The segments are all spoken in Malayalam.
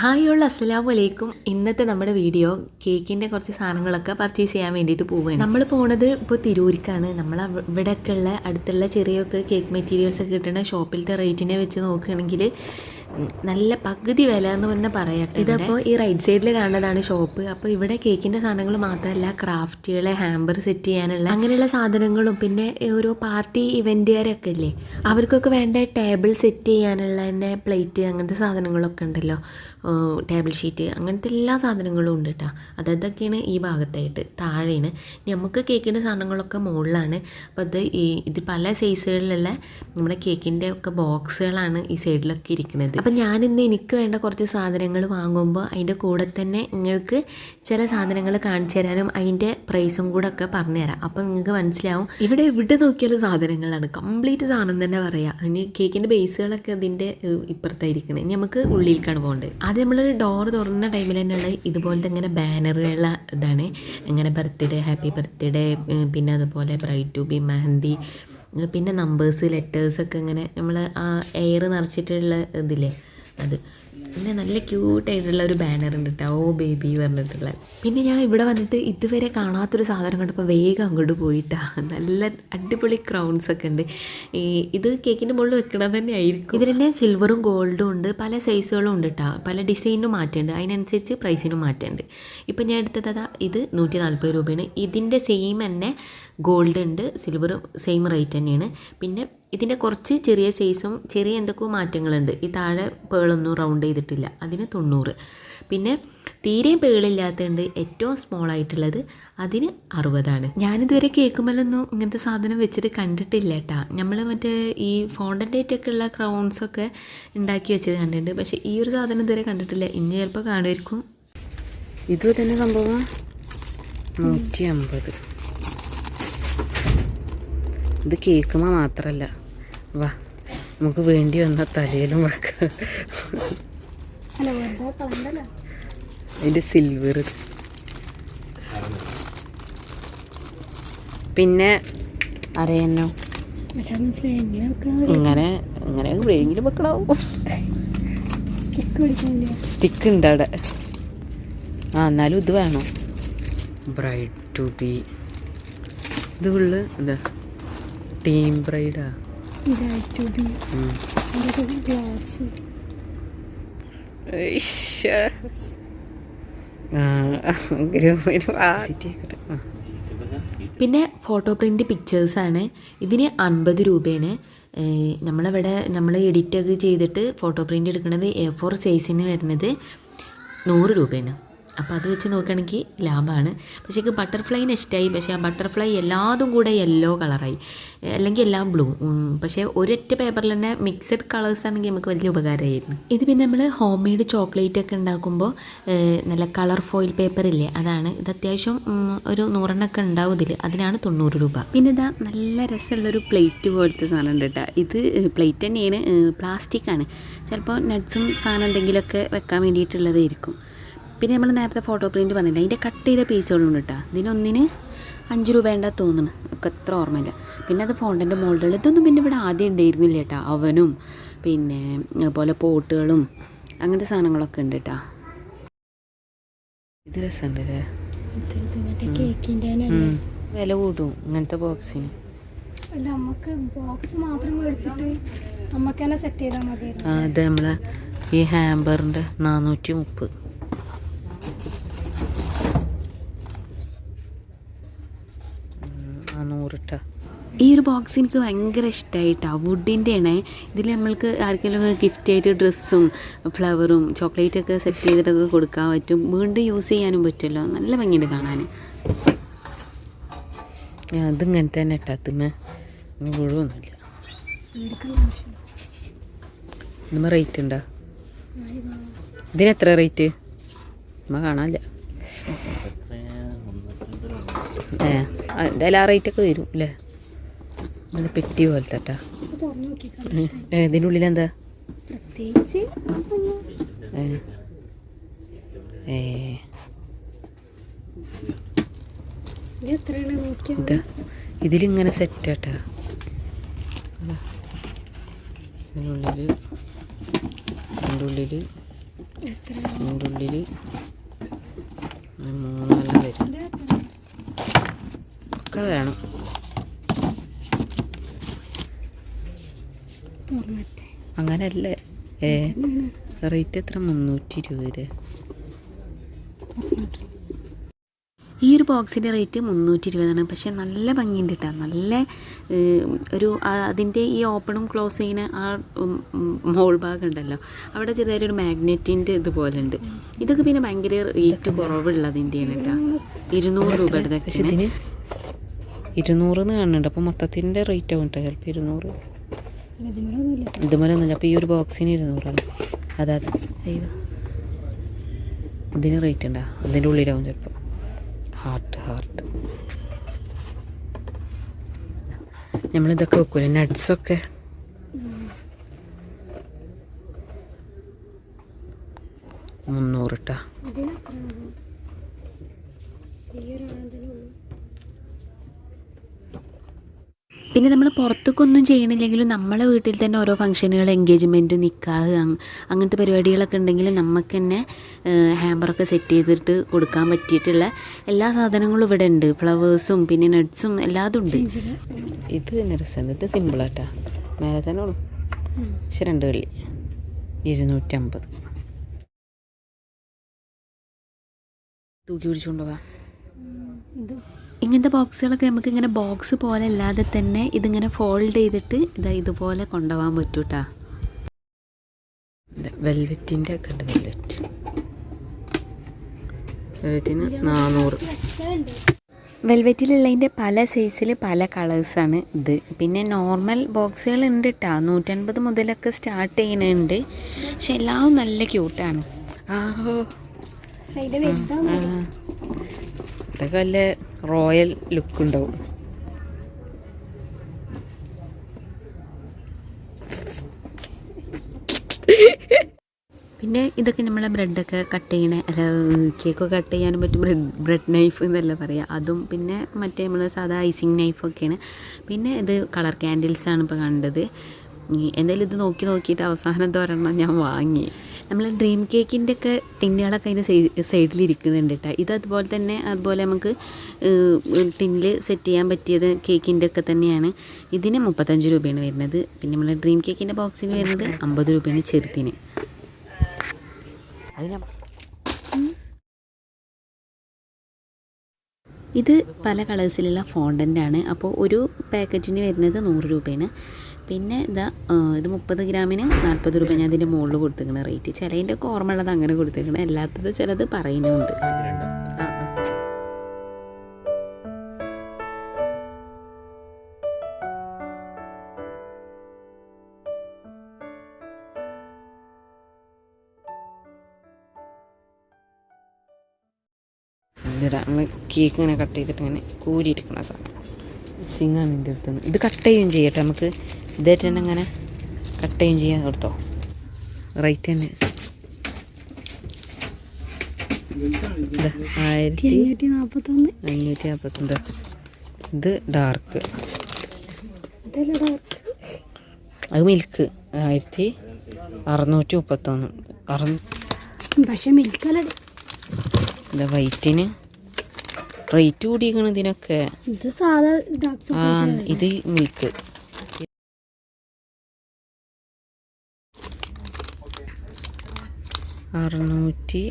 ഹായ് ഉള്ള അസ്സലാമു അലൈക്കും ഇന്നത്തെ നമ്മുടെ വീഡിയോ കേക്കിന്റെ കുറച്ച് സാധനങ്ങളൊക്കെ പർച്ചേസ് ചെയ്യാൻ വേണ്ടിയിട്ട് പോവുകയാണ്. നമ്മൾ പോണത് ഇപ്പോൾ തിരൂരിക്കാണ് നമ്മൾ അവ- ഇവിടെയൊക്കെ ഉള്ള അടുത്തുള്ള ചെറിയൊക്കെ കേക്ക് മെറ്റീരിയൽസ് ഒക്കെ കിട്ടുന്ന ഷോപ്പിലത്തെ റേറ്റിനെ വെച്ച് നോക്കുകയാണെങ്കിൽ നല്ല പകുതി വില എന്ന് തന്നെ പറയട്ടെ ഇതപ്പോൾ ഈ റൈറ്റ് സൈഡിൽ കാണുന്നതാണ് ഷോപ്പ് അപ്പോൾ ഇവിടെ കേക്കിന്റെ സാധനങ്ങൾ മാത്രമല്ല ക്രാഫ്റ്റുകൾ ഹാമ്പർ സെറ്റ് ചെയ്യാനുള്ള അങ്ങനെയുള്ള സാധനങ്ങളും പിന്നെ ഓരോ പാർട്ടി ഇവന്റുകാരൊക്കെ ഇല്ലേ? അവർക്കൊക്കെ വേണ്ട ടേബിൾ സെറ്റ് ചെയ്യാനുള്ള തന്നെ പ്ലേറ്റ് അങ്ങനത്തെ സാധനങ്ങളൊക്കെ ഉണ്ടല്ലോ. ടേബിൾ ഷീറ്റ് അങ്ങനത്തെ എല്ലാ സാധനങ്ങളും ഉണ്ട് കേട്ടോ അതൊക്കെയാണ് ഈ ഭാഗത്തായിട്ട്. താഴെയാണ്. നമുക്ക് കേക്കിന്റെ സാധനങ്ങളൊക്കെ മുകളിലാണ് അപ്പോൾ അത് ഈ ഇത് പല സൈസുകളിലുള്ള നമ്മുടെ കേക്കിന്റെ ഒക്കെ ബോക്സുകളാണ് ഈ സൈഡിലൊക്കെ ഇരിക്കുന്നത് അപ്പം ഞാനിന്ന് എനിക്ക് വേണ്ട കുറച്ച് സാധനങ്ങൾ വാങ്ങുമ്പോൾ അതിന്റെ കൂടെ തന്നെ നിങ്ങൾക്ക് ചില സാധനങ്ങൾ കാണിച്ചു തരാനും അതിന്റെ പ്രൈസും കൂടെ ഒക്കെ പറഞ്ഞുതരാം അപ്പം നിങ്ങൾക്ക് മനസ്സിലാവും. ഇവിടെ എവിടെ നോക്കിയാലും സാധനങ്ങളാണ്. കംപ്ലീറ്റ് സാധനം തന്നെ പറയാം. ഇനി കേക്കിന്റെ ബേസുകളൊക്കെ ഇതിന്റെ ഇപ്പുറത്തായിരിക്കണം. ഇനി നമുക്ക് ഉള്ളിലേക്കാണ് പോകേണ്ടത് ആദ്യം നമ്മൾ ഡോർ തുറന്ന ടൈമിൽ തന്നെയുള്ള ഇതുപോലത്തെ ഇങ്ങനെ ബാനറുകളുള്ള ഇതാണ്. ഇങ്ങനെ ബർത്ത്ഡേ ഹാപ്പി ബർത്ത്ഡേ പിന്നെ അതുപോലെ ബ്രൈറ്റ് ടു ബി മെഹന്തി പിന്നെ നമ്പേഴ്സ് ലെറ്റേഴ്സൊക്കെ ഇങ്ങനെ നമ്മൾ ആ എയർ നിറച്ചിട്ടുള്ള ഇതില്ലേ അത്. പിന്നെ നല്ല ക്യൂട്ടായിട്ടുള്ള ഒരു ബാനർ ഉണ്ട് കേട്ടോ ഓ ബേബി പറഞ്ഞിട്ടുള്ള പിന്നെ ഞാൻ ഇവിടെ വന്നിട്ട് ഇതുവരെ കാണാത്തൊരു സാധനം കണ്ടപ്പോൾ വേഗം അങ്ങോട്ട് പോയിട്ടാ. നല്ല അടിപൊളി ക്രൗൺസ് ഒക്കെ ഉണ്ട്. ഈ ഇത് കേക്കിന്റെ മുകളിൽ വെക്കണത് തന്നെ ആയിരിക്കും. ഇതിൽ തന്നെ സിൽവറും ഗോൾഡും ഉണ്ട്. പല സൈസുകളും ഉണ്ട് കേട്ടോ പല ഡിസൈനും മാറ്റുണ്ട്. അതിനനുസരിച്ച് പ്രൈസിനും മാറ്റുണ്ട്. ഇപ്പം ഞാൻ എടുത്തത് അതാ ഇത് നൂറ്റി നാൽപ്പത് രൂപയാണ്. ഇതിന്റെ സെയിം തന്നെ ഗോൾഡ് ഉണ്ട്. സിൽവറും സെയിം റേറ്റ് തന്നെയാണ്. പിന്നെ ഇതിന്റെ കുറച്ച് ചെറിയ സൈസും ചെറിയ എന്തൊക്കെയോ മാറ്റങ്ങളുണ്ട്. ഈ താഴെ പേളൊന്നും റൗണ്ട് ചെയ്തിട്ടില്ല. അതിന് തൊണ്ണൂറ്. പിന്നെ തീരെ പേളില്ലാത്തതുണ്ട് ഏറ്റവും സ്മോൾ ആയിട്ടുള്ളത് അതിന് അറുപതാണ്. ഞാനിതുവരെ കേൾക്കുമ്പോഴൊന്നും ഇങ്ങനത്തെ സാധനം വെച്ചിട്ട് കണ്ടിട്ടില്ല കേട്ടാ നമ്മൾ മറ്റേ ഈ ഫോണ്ടന്റേറ്റൊക്കെ ഉള്ള ക്രൗൺസൊക്കെ ഉണ്ടാക്കി വെച്ചത് കണ്ടിട്ടുണ്ട്. പക്ഷേ ഈ ഒരു സാധനം ഇതുവരെ കണ്ടിട്ടില്ല. ഇനി ചിലപ്പോൾ കാണുമായിരിക്കും. ഇത് തന്നെ സംഭവം നൂറ്റി അമ്പത് ഇത് കേൾക്കുമ്പോൾ മാത്രമല്ല വാ നമുക്ക് വേണ്ടി വന്ന തലയിലും വെക്കാം. ഇതിന്റെ സിൽവർ പിന്നെ അറിയാനോ? ഇങ്ങനെ ഇങ്ങനെ എവിടെയെങ്കിലും വെക്കണോ സ്റ്റിക്ക് ഉണ്ട് അവിടെ. ആ എന്നാലും ഇത് വേണം. ബ്രൈഡ് ടു ബി ഇത് ഫുള്ള് ഇതാ. ടീം ബ്രൈഡാ പിന്നെ ഫോട്ടോ പ്രിന്റ് പിക്ചേഴ്സാണ് ഇതിന് അൻപത് രൂപയാണ്. നമ്മളവിടെ നമ്മളിവിടെ നമ്മൾ എഡിറ്റൊക്കെ ചെയ്തിട്ട് ഫോട്ടോ പ്രിന്റ് എടുക്കുന്നത് എ ഫോർ സൈസിന് വരുന്നത് നൂറ് രൂപയാണ്. അപ്പോൾ അത് വെച്ച് നോക്കുകയാണെങ്കിൽ ലാഭമാണ് പക്ഷേ എനിക്ക് ബട്ടർഫ്ലൈനെ ഇഷ്ടമായി പക്ഷേ ആ ബട്ടർഫ്ലൈ എല്ലാതും കൂടെ യെല്ലോ കളറായി അല്ലെങ്കിൽ എല്ലാം ബ്ലൂ പക്ഷേ ഒരൊറ്റ പേപ്പറിൽ തന്നെ മിക്സഡ് കളേഴ്സ് ആണെങ്കിൽ നമുക്ക് വലിയ ഉപകാരമായിരുന്നു ഇത് പിന്നെ നമ്മൾ ഹോം മെയ്ഡ് ചോക്ലേറ്റ് ഒക്കെ ഉണ്ടാക്കുമ്പോൾ നല്ല കളർ ഫോയിൽ പേപ്പർ ഇല്ലേ? അതാണ്. ഇത് അത്യാവശ്യം ഒരു നൂറെണ്ണൊക്കെ ഉണ്ടാവും ഇതിൽ അതിനാണ് തൊണ്ണൂറ് രൂപ. പിന്നെ ഇതാ നല്ല രസമുള്ളൊരു പ്ലേറ്റ് പോലത്തെ സാധനം ഉണ്ട് കേട്ടോ. ഇത് പ്ലേറ്റ് തന്നെയാണ് പ്ലാസ്റ്റിക് ആണ്. ചിലപ്പോൾ നട്ട്സും സാധനം എന്തെങ്കിലുമൊക്കെ വെക്കാൻ വേണ്ടിയിട്ടുള്ളതായിരിക്കും. പിന്നെ നമ്മൾ നേരത്തെ ഫോട്ടോ പ്രിന്റ് പറഞ്ഞില്ല? അതിന്റെ കട്ട് ചെയ്ത പീസുകളുണ്ട് കേട്ടോ. ഇതിനൊന്നിന് അഞ്ച് രൂപ വേണ്ട തോന്നുന്നു. ഒക്കെ അത്ര ഓർമ്മയില്ല. പിന്നെ അത് ഫോണ്ടന്റെ മോൾഡുകൾ ഇതൊന്നും പിന്നെ ഇവിടെ ആദ്യം ഉണ്ടായിരുന്നില്ല കേട്ടോ. അവനും പിന്നെ അതുപോലെ പോട്ടുകളും അങ്ങനത്തെ സാധനങ്ങളൊക്കെ ഉണ്ട് കേട്ടോ. ഇത് രസമുണ്ട് അല്ലേ. വില കൂടും ഇങ്ങനത്തെ ബോക്സിന് നമുക്ക് ബോക്സ് മാത്രം മേടിച്ചിട്ട് നമുക്ക് തന്നെ സെറ്റ് ചെയ്താൽ മതിയായിരുന്നു. ആ ഇത് നമ്മളെ ഈ ഹാമ്പറിന്റെ നാനൂറ്റി മുപ്പത്. നൂറിട്ടാ. ഈ ഒരു ബോക്സ് എനിക്ക് ഭയങ്കര ഇഷ്ടമായിട്ടാണ് വുഡിന്റെ ആണ്. ഇതിൽ നമ്മൾക്ക് ആർക്കെങ്കിലും ഗിഫ്റ്റ് ആയിട്ട് ഡ്രസ്സും ഫ്ലവറും ചോക്ലേറ്റൊക്കെ സെറ്റ് ചെയ്തിട്ടൊക്കെ കൊടുക്കാൻ പറ്റും. വീണ്ടും യൂസ് ചെയ്യാനും പറ്റുമല്ലോ. നല്ല ഭംഗിയുണ്ട് കാണാൻ അത് ഇങ്ങനത്തെ തന്നെ ഇട്ടാത്തുമ്മ മുഴുവൊന്നുമില്ല ഇതുമ്മ റേറ്റ് ഉണ്ടോ? ഇതിന് എത്ര റേറ്റ് നമ്മ കാണാനില്ല. ഏ. എന്തായാലും ആ റേറ്റൊക്കെ വരും അല്ലേ? അത് പെറ്റി പോലത്തെ കേട്ടാ ഇതിന്റെ ഉള്ളിൽ എന്താ? പ്രത്യേകിച്ച് ഇതിലിങ്ങനെ സെറ്റ് ആട്ടാ ഇതിനുള്ളിൽ ഇതിന്റെ ഉള്ളിൽ എത്ര ഇതിന്റെ ഉള്ളിൽ മൂന്നെല്ലാം വരും? ഒക്കെ വേണം അങ്ങനല്ലേ? ഏ റേറ്റ് എത്ര? മുന്നൂറ്റി ഇരുപത്. ഈ ഒരു ബോക്സിന്റെ റേറ്റ് മുന്നൂറ്റി ഇരുപതാണ് പക്ഷേ നല്ല ഭംഗിയുണ്ട് കേട്ടോ നല്ല ഒരു അതിന്റെ ഈ ഓപ്പണും ക്ലോസ് ചെയ്യുന്ന ആ മോൾ ഭാഗം ഉണ്ടല്ലോ അവിടെ ചെറിയൊരു മാഗ്നറ്റിന്റെ ഇതുപോലെ ഉണ്ട് ഇതൊക്കെ പിന്നെ ഭയങ്കര റേറ്റ് കുറവുള്ളതിന്റെയാണ് കേട്ടോ ഇരുന്നൂറ് രൂപയുടെ പക്ഷെ ഇതൊക്കെ എന്ന് കാണുന്നുണ്ട്. അപ്പോൾ മൊത്തത്തിന്റെ റേറ്റ് ആവും കേട്ടോ ചിലപ്പോൾ ഇരുന്നൂറ്. ഇതുപോലെ ഒന്നുമില്ല. അപ്പോൾ ഈ ഒരു ബോക്സിന് ഇരുന്നൂറാണ് അതാ. അയ്യോ. ഇതിന് റേറ്റ് ഉണ്ടാ? അതിന്റെ ഉള്ളിലാവും ചിലപ്പോൾ ഹാർട്ട് ഹാർട്ട് നമ്മളിതൊക്കെ വെക്കൂലേ? നട്ട്സൊക്കെ മുന്നൂറ് ട്ടാ ഇതിന് എത്ര ആകും? ഈ ഒരു ആണെന്നേ ഉള്ളൂ. പിന്നെ നമ്മൾ പുറത്തേക്കൊന്നും ചെയ്യണില്ലെങ്കിലും നമ്മളെ വീട്ടിൽ തന്നെ ഓരോ ഫംഗ്ഷനുകൾ എൻഗേജ്മെന്റ് നിക്കാഹ് അങ്ങനത്തെ പരിപാടികളൊക്കെ ഉണ്ടെങ്കിൽ നമുക്ക് തന്നെ ഹാമ്പറൊക്കെ സെറ്റ് ചെയ്തിട്ട് കൊടുക്കാൻ പറ്റിയിട്ടുള്ള എല്ലാ സാധനങ്ങളും ഇവിടെ ഉണ്ട്. ഫ്ലവേഴ്സും പിന്നെ നട്ട്സും എല്ലാതും ഉണ്ട്. ഇത് തന്നെ രസമുണ്ട് ഇത് സിമ്പിളാട്ടാ മേലെ തന്നെ ഉള്ളു. പക്ഷെ രണ്ട് വെള്ളി ഇരുന്നൂറ്റമ്പത്. തൂക്കി പിടിച്ചുകൊണ്ട് പോകാം ഇത്. ഇങ്ങനത്തെ ബോക്സുകളൊക്കെ നമുക്ക് ഇങ്ങനെ ബോക്സ് പോലെ അല്ലാതെ തന്നെ ഇതിങ്ങനെ ഫോൾഡ് ചെയ്തിട്ട് ഇതാ ഇതുപോലെ കൊണ്ടുപോകാൻ പറ്റൂ കേട്ടോ വെൽവെറ്റിന്റെ ഒക്കെ ഉണ്ട് വെൽവെറ്റ് വെൽവെറ്റിന് നാനൂറ്. വെൽവെറ്റിലുള്ളതിന്റെ പല സൈസിൽ പല കളേഴ്സാണ് ഇത്. പിന്നെ നോർമൽ ബോക്സുകൾ ഉണ്ട് കേട്ടോ നൂറ്റൻപത് മുതലൊക്കെ സ്റ്റാർട്ട് ചെയ്യുന്നുണ്ട്. പക്ഷെ എല്ലാം നല്ല ക്യൂട്ടാണ് ആഹോ. ഇതൊക്കെ വല്ല റോയൽ ലുക്ക് ഉണ്ടാവും. പിന്നെ ഇതൊക്കെ നമ്മളെ ബ്രെഡൊക്കെ കട്ട് ചെയ്യണ അല്ല കേക്കൊക്കെ കട്ട് ചെയ്യാനും പറ്റും ബ്രെഡ് ബ്രെഡ് നൈഫ് എന്നല്ല പറയുക അതും പിന്നെ മറ്റേ നമ്മൾ സാധാ ഐസിങ് നൈഫൊക്കെയാണ് പിന്നെ ഇത് കളർ ക്യാൻഡിൽസാണ് ഇപ്പോൾ കണ്ടത്. എന്തായാലും ഇത് നോക്കി നോക്കിയിട്ട് അവസാനം ഒരെണ്ണം ഞാൻ വാങ്ങി. നമ്മൾ ഡ്രീം കേക്കിന്റെ ഒക്കെ ടിന്നുകളൊക്കെ അതിന്റെ സൈഡിൽ ഇരിക്കുന്നുണ്ട് കേട്ടോ ഇത് അതുപോലെ തന്നെ അതുപോലെ നമുക്ക് ടിന്നിൽ സെറ്റ് ചെയ്യാൻ പറ്റിയത് കേക്കിന്റെ ഒക്കെ തന്നെയാണ്. ഇതിന് മുപ്പത്തഞ്ച് രൂപയാണ് വരുന്നത്. പിന്നെ നമ്മൾ ഡ്രീം കേക്കിന്റെ ബോക്സിന് വരുന്നത് അമ്പത് രൂപയാണ് ചെറുത്തിന് അത് ഞാൻ ഇത് പല കളേഴ്സിലുള്ള ഫോണ്ടന്റ് ആണ് അപ്പോൾ ഒരു പാക്കറ്റിന് വരുന്നത് നൂറ് രൂപയാണ്. പിന്നെ ഇതാ ഇത് മുപ്പത് ഗ്രാമിന് നാൽപ്പത് രൂപ ഞാൻ ഇതിന്റെ മുകളിൽ കൊടുത്തേക്കണ റേറ്റ് ചിലതിന്റെ ഓർമ്മ ഉള്ളത് അങ്ങനെ കൊടുത്തിരിക്കണം. അല്ലാത്തത് ചിലത് പറയുന്നുണ്ട്. ആ, കേക്ക് ഇങ്ങനെ കട്ട് ചെയ്തിട്ട് ഇങ്ങനെ കൂരിയിരിക്കണ സാധനം. സിങ്ങാണ് എന്റെ അടുത്ത് ഇത് കട്ട് ചെയ്യും ചെയ്യട്ടെ. നമുക്ക് ഇതായിട്ട് തന്നെ ഇങ്ങനെ കട്ട് ചെയ്യും. ചെയ്യാൻ കൊടുത്തോ റൈറ്റ് തന്നെ ഇതാ, ആയിരത്തി അഞ്ഞൂറ്റി നാൽപ്പത്തൊന്ന് അഞ്ഞൂറ്റി നാൽപ്പത്തൊമ്പത് ഇത് ഡാർക്ക് അത് മിൽക്ക് ആയിരത്തി അറുന്നൂറ്റി മുപ്പത്തൊന്ന് അറുന്നൂറ്റി പക്ഷെ മിൽക്കല്ലേ ഇത് വൈറ്റിന് റേറ്റ് കൂടിയാണ് ഇതിനൊക്കെ. ഇത് സാധാ ഡാർക്ക് ആ ഇത് മിൽക്ക് അറുന്നൂറ്റി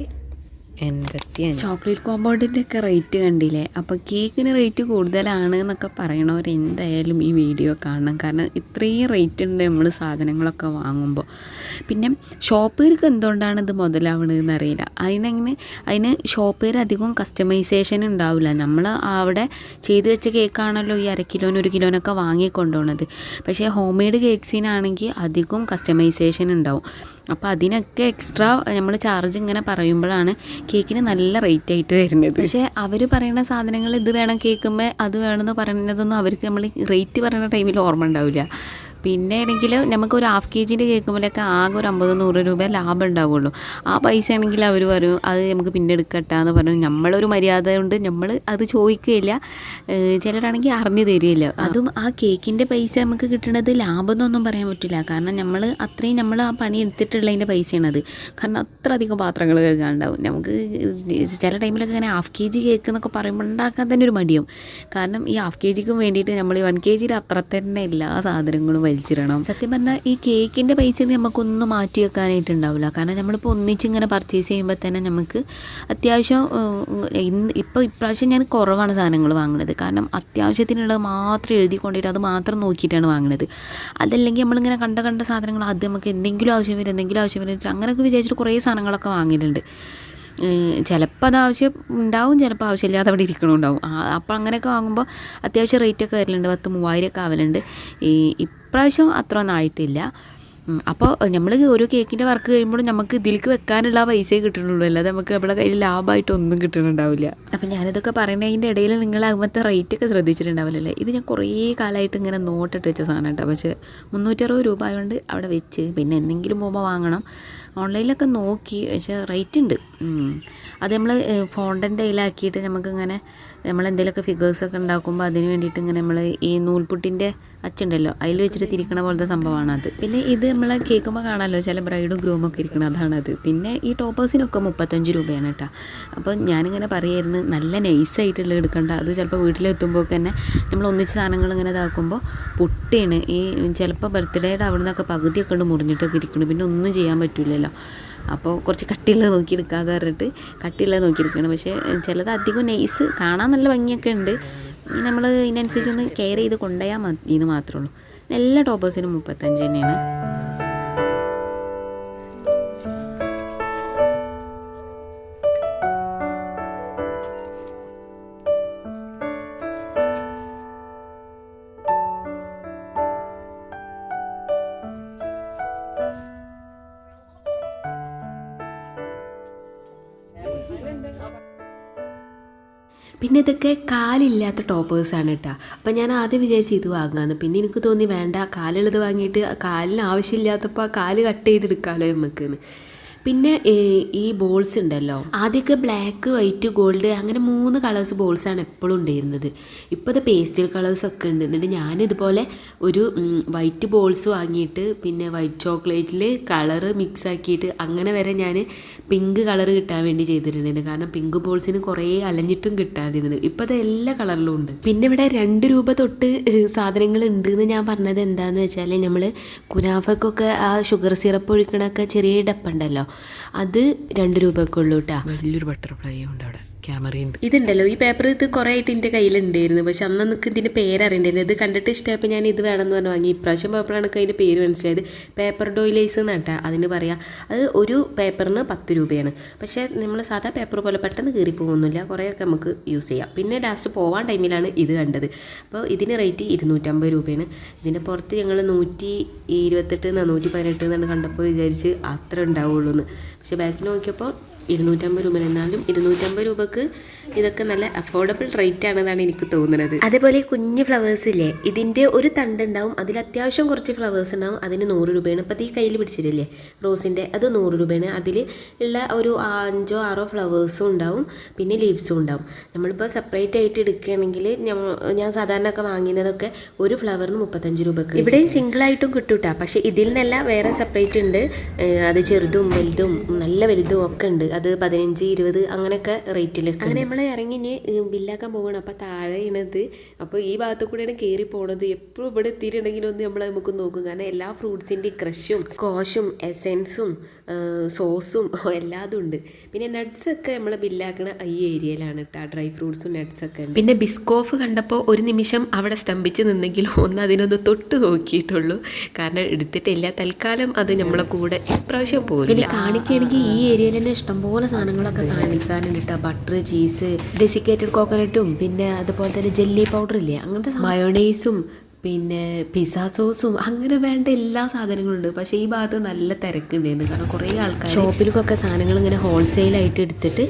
എൺപത്തി അഞ്ച് ചോക്ലേറ്റ് കോമ്പൗണ്ടിന്റെ ഒക്കെ റേറ്റ് കണ്ടില്ലേ? അപ്പോൾ കേക്കിന് റേറ്റ് കൂടുതലാണ് എന്നൊക്കെ പറയണവർ എന്തായാലും ഈ വീഡിയോ കാണണം. കാരണം ഇത്രയും റേറ്റ് ഉണ്ട് നമ്മൾ സാധനങ്ങളൊക്കെ വാങ്ങുമ്പോൾ പിന്നെ ഷോപ്പുകാർക്ക് എന്തുകൊണ്ടാണ് ഇത് മുതലാവണതെന്ന് അറിയില്ല. അതിനങ്ങനെ അതിന് ഷോപ്പുകാർ അധികം കസ്റ്റമൈസേഷൻ ഉണ്ടാവില്ല നമ്മൾ അവിടെ ചെയ്ത് വെച്ച കേക്കാണല്ലോ ഈ അര കിലോന് ഒരു കിലോനൊക്കെ വാങ്ങിക്കൊണ്ടുപോകുന്നത് പക്ഷേ ഹോം മെയ്ഡ് കേക്ക്സിനാണെങ്കിൽ അധികം കസ്റ്റമൈസേഷൻ ഉണ്ടാവും. അപ്പോൾ അതിനൊക്കെ എക്സ്ട്രാ നമ്മൾ ചാർജ് ഇങ്ങനെ പറയുമ്പോഴാണ് കേക്കിന് നല്ല റേറ്റ് ആയിട്ട് വരുന്നത്. പക്ഷേ അവർ പറയുന്ന സാധനങ്ങൾ ഇത് വേണം കേൾക്കുമ്പോൾ അത് വേണമെന്ന് പറയുന്നതൊന്നും അവർക്ക് നമ്മൾ റേറ്റ് പറയുന്ന ടൈമിൽ ഓർമ്മ ഉണ്ടാവില്ല. പിന്നെ ആണെങ്കിൽ നമുക്ക് ഒരു ഹാഫ് കെ ജിന്റെ കേൾക്കുമ്പോഴൊക്കെ ആകെ ഒരു അമ്പത് നൂറ് രൂപ ലാഭം ഉണ്ടാവുള്ളൂ. ആ പൈസ ആണെങ്കിൽ അവർ പറയും അത് നമുക്ക് പിന്നെ എടുക്കട്ടാന്ന് പറഞ്ഞു നമ്മളൊരു മര്യാദ കൊണ്ട് നമ്മൾ അത് ചോദിക്കുകയില്ല. ചിലരാണെങ്കിൽ അറിഞ്ഞു തരികയില്ല. അതും ആ കേക്കിന്റെ പൈസ നമുക്ക് കിട്ടുന്നത് ലാഭം എന്നൊന്നും പറയാൻ പറ്റില്ല. കാരണം നമ്മൾ അത്രയും നമ്മൾ ആ പണി എടുത്തിട്ടുള്ളതിന്റെ പൈസയാണത്. കാരണം അത്ര അധികം പാത്രങ്ങൾ കഴുകാനുണ്ടാവും. നമുക്ക് ചില ടൈമിലൊക്കെ ഇങ്ങനെ ഹാഫ് കെ ജി കേക്ക് എന്നൊക്കെ പറയുമ്പോൾ ഉണ്ടാക്കാൻ തന്നെ ഒരു മടിയും കാരണം ഈ ഹാഫ് കെ ജിക്കും വേണ്ടിയിട്ട് നമ്മൾ ഈ വൺ കെ ജിയിൽ അത്ര തന്നെ എല്ലാ സാധനങ്ങളും വലിച്ചിടണം സത്യം പറഞ്ഞാൽ ഈ കേക്കിന്റെ പൈസ നമുക്കൊന്നും മാറ്റി വെക്കാനായിട്ടുണ്ടാവില്ല. കാരണം നമ്മളിപ്പോൾ ഒന്നിച്ച് ഇങ്ങനെ പർച്ചേസ് ചെയ്യുമ്പോൾ തന്നെ നമുക്ക് അത്യാവശ്യം ഇന്ന് ഇപ്പോൾ ഇപ്രാവശ്യം ഞാൻ കുറവാണ് സാധനങ്ങൾ വാങ്ങുന്നത് കാരണം അത്യാവശ്യത്തിനുള്ളത് മാത്രം എഴുതി കൊണ്ടിട്ട് അത് മാത്രം നോക്കിയിട്ടാണ് വാങ്ങുന്നത് അതല്ലെങ്കിൽ നമ്മളിങ്ങനെ കണ്ട കണ്ട സാധനങ്ങൾ ആദ്യം നമുക്ക് എന്തെങ്കിലും ആവശ്യം വരും എന്തെങ്കിലും ആവശ്യം വരും. അങ്ങനെയൊക്കെ വിചാരിച്ചിട്ട് കുറേ സാധനങ്ങളൊക്കെ വാങ്ങിയിട്ടുണ്ട് ചിലപ്പോൾ അത് ആവശ്യം ഉണ്ടാവും ചിലപ്പോൾ ആവശ്യമില്ലാതെ അവിടെ ഇരിക്കണുണ്ടാവും. അപ്പോൾ അങ്ങനെയൊക്കെ വാങ്ങുമ്പോൾ അത്യാവശ്യം റേറ്റൊക്കെ വരലുണ്ട് പത്ത് മൂവായിരമൊക്കെ ആവലുണ്ട്. ഈ ഇപ്രാവശ്യം അത്ര ഒന്നും ആയിട്ടില്ല അപ്പോൾ നമ്മൾ ഒരു കേക്കിന്റെ വർക്ക് കഴിയുമ്പോൾ നമുക്ക് ഇതിലേക്ക് വെക്കാനുള്ള പൈസ പൈസയെ കിട്ടുന്നുള്ളൂ. അല്ലാതെ നമുക്ക് നമ്മുടെ കയ്യിൽ ലാഭമായിട്ട് ഒന്നും കിട്ടുന്നുണ്ടാവില്ല. അപ്പോൾ ഞാനിതൊക്കെ പറയുന്നതിന്റെ ഇടയിൽ നിങ്ങൾ അങ്ങനത്തെ റേറ്റ് ഒക്കെ ശ്രദ്ധിച്ചിട്ടുണ്ടാവില്ലല്ലേ? ഇത് ഞാൻ കുറേ കാലമായിട്ട് ഇങ്ങനെ നോട്ടിട്ട് വെച്ച സാധനം കേട്ടോ പക്ഷേ മുന്നൂറ്ററുപത് രൂപ ആയതുകൊണ്ട് അവിടെ വെച്ച്. പിന്നെ എന്തെങ്കിലും പോകുമ്പോൾ വാങ്ങണം. ഓൺലൈനിലൊക്കെ നോക്കി പക്ഷേ റേറ്റ് ഉണ്ട്. അത് നമ്മൾ ഫോണ്ടന്റെ കയ്യിലാക്കിയിട്ട് നമുക്കിങ്ങനെ നമ്മൾ എന്തെങ്കിലുമൊക്കെ ഫിഗേഴ്സൊക്കെ ഉണ്ടാക്കുമ്പോൾ അതിന് വേണ്ടിയിട്ട് ഇങ്ങനെ നമ്മൾ ഈ നൂൽപുട്ടിന്റെ അച്ചുണ്ടല്ലോ അതിൽ വെച്ചിട്ട് തിരിക്കണ പോലത്തെ സംഭവമാണ് അത്. പിന്നെ ഇത് നമ്മൾ കേൾക്കുമ്പോൾ കാണാമല്ലോ ചില ബ്രൈഡും ഗ്രൂമും ഒക്കെ ഇരിക്കണം അതാണത്. പിന്നെ ഈ ടോപ്പേഴ്സിനൊക്കെ മുപ്പത്തഞ്ച് രൂപയാണ് കേട്ടോ അപ്പോൾ ഞാനിങ്ങനെ പറയായിരുന്നു നല്ല നൈസായിട്ടുള്ള എടുക്കണ്ട. അത് ചിലപ്പോൾ വീട്ടിലെത്തുമ്പോൾ തന്നെ നമ്മൾ ഒന്നിച്ച് സാധനങ്ങൾ ഇങ്ങനെ ഇതാക്കുമ്പോൾ പൊട്ടിയാണ് ഈ ചിലപ്പോൾ ബർത്ത്ഡേയുടെ അവിടെ നിന്നൊക്കെ പകുതിയൊക്കെ ഉണ്ട് മുറിഞ്ഞിട്ടൊക്കെ ഇരിക്കണം. പിന്നെ ഒന്നും ചെയ്യാൻ പറ്റില്ലല്ലോ അപ്പോൾ കുറച്ച് കട്ടിയുള്ളത് നോക്കിയെടുക്കാതെ പറഞ്ഞിട്ട് കട്ടിയുള്ളത് നോക്കിയെടുക്കണം പക്ഷേ ചിലത് അധികം നൈസ് കാണാൻ നല്ല ഭംഗിയൊക്കെ ഉണ്ട്. നമ്മൾ ഇതിനനുസരിച്ചൊന്ന് കെയർ ചെയ്ത് കൊണ്ടുപോയാൽ മതി എന്ന് മാത്രമേ ഉള്ളൂ. എല്ലാ ടോപ്പേഴ്സിനും മുപ്പത്തഞ്ച് തന്നെയാണ്. പിന്നെ കാലില്ലാത്ത ടോപ്പേഴ്സാണ് കേട്ടോ അപ്പം ഞാൻ ആദ്യം വിചാരിച്ച് ഇത് വാങ്ങാമെന്ന് പിന്നെ എനിക്ക് തോന്നി വേണ്ട കാലുള്ളത് വാങ്ങിയിട്ട് കാലിന് ആവശ്യമില്ലാത്തപ്പോൾ ആ കാൽ കട്ട് ചെയ്തെടുക്കാമല്ലോ നമുക്കെന്ന് പിന്നെ ഈ ബോൾസ് ഉണ്ടല്ലോ. ആദ്യമൊക്കെ ബ്ലാക്ക് വൈറ്റ് ഗോൾഡ് അങ്ങനെ മൂന്ന് കളേഴ്സ് ബോൾസ് ആണ് എപ്പോഴും ഉണ്ടായിരുന്നത്. ഇപ്പോൾ ഇത് പേസ്റ്റൽ കളേഴ്സ് ഒക്കെ ഉണ്ട്. എന്നിട്ട് ഞാനിതുപോലെ ഒരു വൈറ്റ് ബോൾസ് വാങ്ങിയിട്ട് പിന്നെ വൈറ്റ് ചോക്ലേറ്റിൽ കളറ് മിക്സ് ആക്കിയിട്ട് അങ്ങനെ വരെ ഞാൻ പിങ്ക് കളർ കിട്ടാൻ വേണ്ടി ചെയ്തിട്ടുണ്ടായിരുന്നു. കാരണം പിങ്ക് ബോൾസിന് കുറേ അലഞ്ഞിട്ടും കിട്ടാതിരുന്നത്. ഇപ്പോൾ അത് എല്ലാ കളറിലും ഉണ്ട്. പിന്നെ ഇവിടെ രണ്ട് രൂപ തൊട്ട് സാധനങ്ങൾ ഉണ്ട് എന്ന് ഞാൻ പറഞ്ഞത് എന്താണെന്ന് വെച്ചാൽ നമ്മൾ കുനാഫക്കൊക്കെ ആ ഷുഗർ സിറപ്പ് ഒഴിക്കണൊക്കെ ചെറിയ ഡപ്പുണ്ടല്ലോ അത് രണ്ട് രൂപക്കുള്ളൂട്ടാ. വലിയൊരു ബട്ടർഫ്ലൈ ഉണ്ട് അവിടെ ക്യാമറയുണ്ട്. ഇതുണ്ടല്ലോ ഈ പേപ്പർ ഇത് കുറേ ആയിട്ട് എന്റെ കയ്യിലുണ്ടായിരുന്നു. പക്ഷെ അന്ന് എനിക്ക് ഇതിന്റെ പേരറിയണ്ടായിരുന്നു. ഇത് കണ്ടിട്ട് ഇഷ്ടമായപ്പോൾ ഞാൻ ഇത് വേണമെന്ന് പറഞ്ഞു വാങ്ങി. ഇപ്രാവശ്യം പേപ്പറാണ് അതിന്റെ പേര് മനസ്സിലായത്. പേപ്പർ ഡോയിലേസ് കേട്ടാ. അതിന് പറയാം അത് ഒരു പേപ്പറിന് പത്ത് രൂപയാണ്. പക്ഷേ നമ്മൾ സാധാ പേപ്പർ പോലെ പെട്ടെന്ന് കീറി പോകുന്നില്ല. കുറേയൊക്കെ നമുക്ക് യൂസ് ചെയ്യാം. പിന്നെ ലാസ്റ്റ് പോവാൻ ടൈമിലാണ് ഇത് കണ്ടത്. അപ്പോൾ ഇതിന് റേറ്റ് ഇരുന്നൂറ്റമ്പത് രൂപയാണ്. ഇതിന്റെ പുറത്ത് ഞങ്ങൾ നൂറ്റി ഇരുപത്തെട്ട് എന്നാ നൂറ്റി പതിനെട്ട് എന്നാണ് കണ്ടപ്പോൾ വിചാരിച്ച് അത്ര ഉണ്ടാവുള്ളൂ എന്ന് പക്ഷേ ബാക്കിൽ നോക്കിയപ്പോൾ ഇരുന്നൂറ്റമ്പത് രൂപ എന്നാലും ഇരുന്നൂറ്റമ്പത് രൂപക്ക് ഇതൊക്കെ നല്ല അഫോർഡബിൾ റേറ്റ് ആണെന്നാണ് എനിക്ക് തോന്നുന്നത്. അതേപോലെ കുഞ്ഞു ഫ്ലവേഴ്സ് ഇല്ലേ ഇതിന്റെ ഒരു തണ്ട് ഉണ്ടാവും അതിൽ അത്യാവശ്യം കുറച്ച് ഫ്ലവേഴ്സ് ഉണ്ടാവും അതിന് നൂറ് രൂപയാണ്. അപ്പോൾ ഈ കയ്യിൽ പിടിച്ചിട്ടില്ലേ റോസിന്റെ അത് നൂറ് രൂപയാണ്. അതിൽ ഉള്ള ഒരു അഞ്ചോ ആറോ ഫ്ലവേഴ്സും ഉണ്ടാവും പിന്നെ ലീവ്സും ഉണ്ടാവും. നമ്മളിപ്പോൾ സെപ്പറേറ്റ് ആയിട്ട് എടുക്കുകയാണെങ്കിൽ ഞാൻ സാധാരണ ഒക്കെ വാങ്ങിയതൊക്കെ ഒരു ഫ്ലവറിന് മുപ്പത്തഞ്ച് രൂപക്ക് ഇവിടെയും സിംഗിൾ ആയിട്ടും കിട്ടൂട്ടാ. പക്ഷേ ഇതിൽ നിന്നല്ല വേറെ സെപ്പറേറ്റ് ഉണ്ട്. അത് ചെറുതും വലുതും നല്ല വലുതും ഒക്കെ ഉണ്ട്. അത് പതിനഞ്ച് ഇരുപത് അങ്ങനെയൊക്കെ റേറ്റിൽ അങ്ങനെ നമ്മൾ ഇറങ്ങി ഇനി ബില്ലാക്കാൻ പോകണം അപ്പോൾ താഴെയാണത് അപ്പോൾ ഈ ഭാഗത്തു കൂടെയാണ് കയറി പോണത്. എപ്പോഴും ഇവിടെ എത്തിയിട്ടുണ്ടെങ്കിൽ ഒന്ന് നമ്മൾ നമുക്ക് നോക്കും. കാരണം എല്ലാ ഫ്രൂട്ട്സിന്റെ ക്രഷും സ്കോഷും എസെൻസും സോസും എല്ലാതും ഉണ്ട് പിന്നെ നട്സ് ഒക്കെ നമ്മൾ ബില്ലാക്കണ ഈ ഏരിയയിലാണ് കേട്ടോ ഡ്രൈ ഫ്രൂട്ട്സും നട്സ് ഒക്കെ ഉണ്ട്. പിന്നെ ബിസ്കോഫ് കണ്ടപ്പോൾ ഒരു നിമിഷം അവിടെ സ്തംഭിച്ച് നിന്നെങ്കിലും ഒന്ന് അതിനൊന്ന് തൊട്ട് നോക്കിയിട്ടുള്ളൂ. കാരണം എടുത്തിട്ടില്ല. തൽക്കാലം അത് നമ്മളെ കൂടെ ഇപ്രാവശ്യം പോലും പിന്നെ കാണിക്കുകയാണെങ്കിൽ ഈ ഏരിയയിൽ തന്നെ ഇഷ്ടംപോലെ സാധനങ്ങളൊക്കെ കാണിക്കാനുണ്ട് ബട്ടർ ചീസ് ഡെസിക്കേറ്റഡ് കോക്കനട്ടും പിന്നെ അതുപോലെ തന്നെ ജെല്ലി പൗഡർ ഇല്ലേ? അങ്ങനത്തെ മയോണൈസും പിന്നെ പിസ്സ സോസും അങ്ങനെ വേണ്ട എല്ലാ സാധനങ്ങളും ഉണ്ട് പക്ഷേ ഈ ഭാഗത്ത് നല്ല തിരക്കുണ്ടായിരുന്നു. കാരണം കുറേ ആൾക്കാർ ഷോപ്പിലേക്കൊക്കെ സാധനങ്ങൾ ഇങ്ങനെ ഹോൾസെയിലായിട്ട് എടുത്തിട്ട്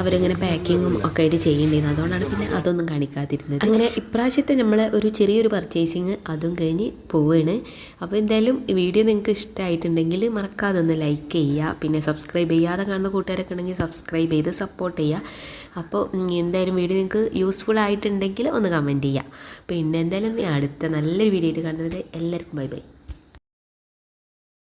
അവരിങ്ങനെ പാക്കിങ്ങും ഒക്കെ ആയിട്ട് ചെയ്യേണ്ടിയിരുന്നു അതുകൊണ്ടാണ് പിന്നെ അതൊന്നും കാണിക്കാതിരുന്നത്. അങ്ങനെ ഇപ്രാവശ്യത്തെ നമ്മൾ ഒരു ചെറിയൊരു പർച്ചേസിങ് അതും കഴിഞ്ഞ് പോവുകയാണ് അപ്പോൾ എന്തായാലും വീഡിയോ നിങ്ങൾക്ക് ഇഷ്ടമായിട്ടുണ്ടെങ്കിൽ മറക്കാതെ ഒന്ന് ലൈക്ക് ചെയ്യുക. പിന്നെ സബ്സ്ക്രൈബ് ചെയ്യാതെ കാണുന്ന കൂട്ടുകാരൊക്കെ ഉണ്ടെങ്കിൽ സബ്സ്ക്രൈബ് ചെയ്ത് സപ്പോർട്ട് ചെയ്യുക. അപ്പോൾ എന്തായാലും വീഡിയോ നിങ്ങൾക്ക് യൂസ്ഫുൾ ആയിട്ടുണ്ടെങ്കിൽ ഒന്ന് കമന്റ് ചെയ്യുക പിന്നെ എന്തായാലും അടുത്ത നല്ലൊരു വീഡിയോ ആയിട്ട് കാണുന്നത് എല്ലാവർക്കും ബൈ ബൈ